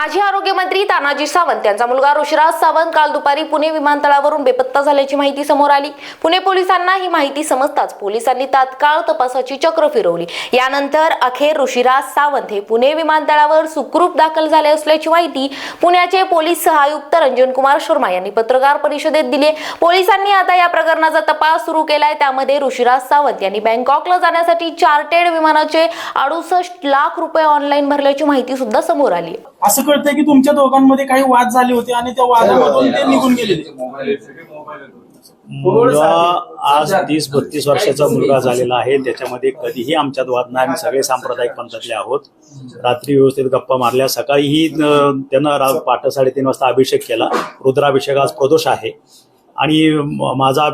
माजी आरोग्यमंत्री तानाजी सावंत यांचा मुलगा ऋषिराज सावंत काल दुपारी पुणे विमानतळावरून बेपत्ता झाल्याची माहिती समोर आली. पुणे पोलिसांना ही माहिती समजताच पोलिसांनी तात्काळ तपासाची चक्र फिरवली. यानंतर अखेर ऋषिराज सावंत हे पुणे विमानतळावर सुखरूप दाखल झाले असल्याची माहिती पुण्याचे पोलीस सहायुक्त रंजन कुमार शर्मा यांनी पत्रकार परिषदेत दिली पोलिसांनी आता या प्रकरणाचा तपास सुरू केलाय. त्यामध्ये ऋषिराज सावंत यांनी बँकॉकला जाण्यासाठी चार्टेड विमानाचे अडुसष्ट लाख रुपये ऑनलाईन भरल्याची माहिती सुद्धा समोर आली आहे. असं कळतंय की तुमच्या दोघांमध्ये काही वाद झाले होते आणि त्या वादामधून ते निघून गेलेले मुलगा आज तीस बत्तीस वर्षाचा मुलगा झालेला आहे. त्याच्यामध्ये कधीही आमच्यात वाद नाही. आम्ही सगळे सांप्रदायिक पंथातले आहोत. रात्री व्यवस्थित गप्पा मारल्या. सकाळीही अं, त्यानं रा पहाटे साडेतीन वाजता अभिषेक केला. रुद्राभिषेक आज प्रदोष आहे. आणि माझा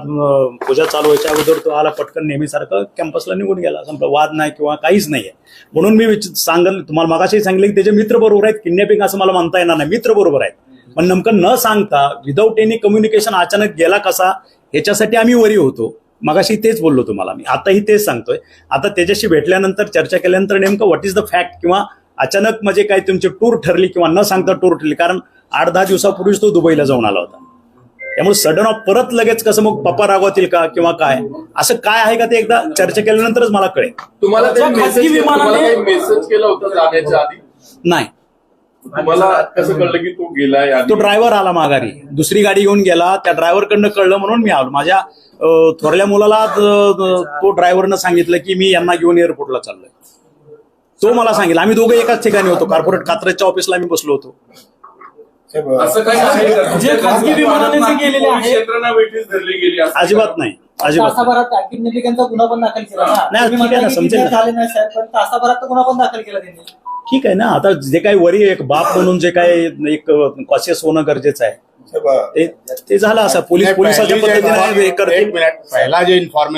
पूजा चालू व्हायच्या अगोदर तो आला पटकन नेहमीसारखं कॅम्पसला निघून गेला. संपला. वाद नाही किंवा काहीच नाही आहे म्हणून मी सांगल तुम्हाला मगाशी सांगितलं की त्याचे मित्र बरोबर आहेत. किडनॅपिंग असं मला म्हणता येणार नाही. मित्र बरोबर आहेत. पण नेमकं न सांगता विदाऊट एनी कम्युनिकेशन अचानक गेला कसा ह्याच्यासाठी आम्ही वरी होतो. मगाशी तेच बोललो तुम्हाला मी. आताही तेच सांगतोय. आता त्याच्याशी भेटल्यानंतर चर्चा केल्यानंतर नेमकं व्हॉट इज द फॅक्ट किंवा अचानक म्हणजे काय तुमची टूर ठरली किंवा न सांगता टूर ठरली? कारण आठ दहा दिवसापूर्वीच तो दुबईला जाऊन आला होता. त्यामुळे सडन ऑफ परत लगेच कसं मग पप्पा रागवतील का किंवा काय? असं काय आहे का ते एकदा चर्चा केल्यानंतरच मला कळेल. तुम्हाला मेसेज केला होता जाण्याच्या आधी? नाही. तुम्हाला कसं कळलं की तो गेलाय तो ड्रायव्हर आला माघारी. दुसरी गाडी घेऊन गेला. त्या ड्रायव्हरकडनं कळलं म्हणून मी आलो. माझ्या थोरल्या मुलाला तो ड्रायव्हरनं सांगितलं की मी यांना घेऊन एअरपोर्टला चाललोय. तो मला सांगितलं. आम्ही दोघं एकाच ठिकाणी होतो. कॉर्पोरेट कात्रजच्या ऑफिसला आम्ही बसलो होतो. असं काही आहे का? जे खासगी विमानाने जे गेलेले आहे- क्षेत्रांना वेटीस धरली गेली असं अजिबात नाही. अजिबात नाही. तासाभरात किडनॅपिंगचा गुन्हा पण दाखल केला ना. नाही, तुम्ही ठीक आहे ना, म्हणता की समजेल ना. kidnap झाले नाही साहेब पण तासाभरात तो गुन्हा पण दाखल केला त्यांनी. ठीक आहे ना आता जे काही वरी एक बाप म्हणून जे काही एक कॉशियस होणं गरजेचं आहे. ते- ते झालं असं. पोलीस पोलिसाच्या पद्धतीने हे करतील. एक मिनिट पहिला जे इन्फॉर्मेशन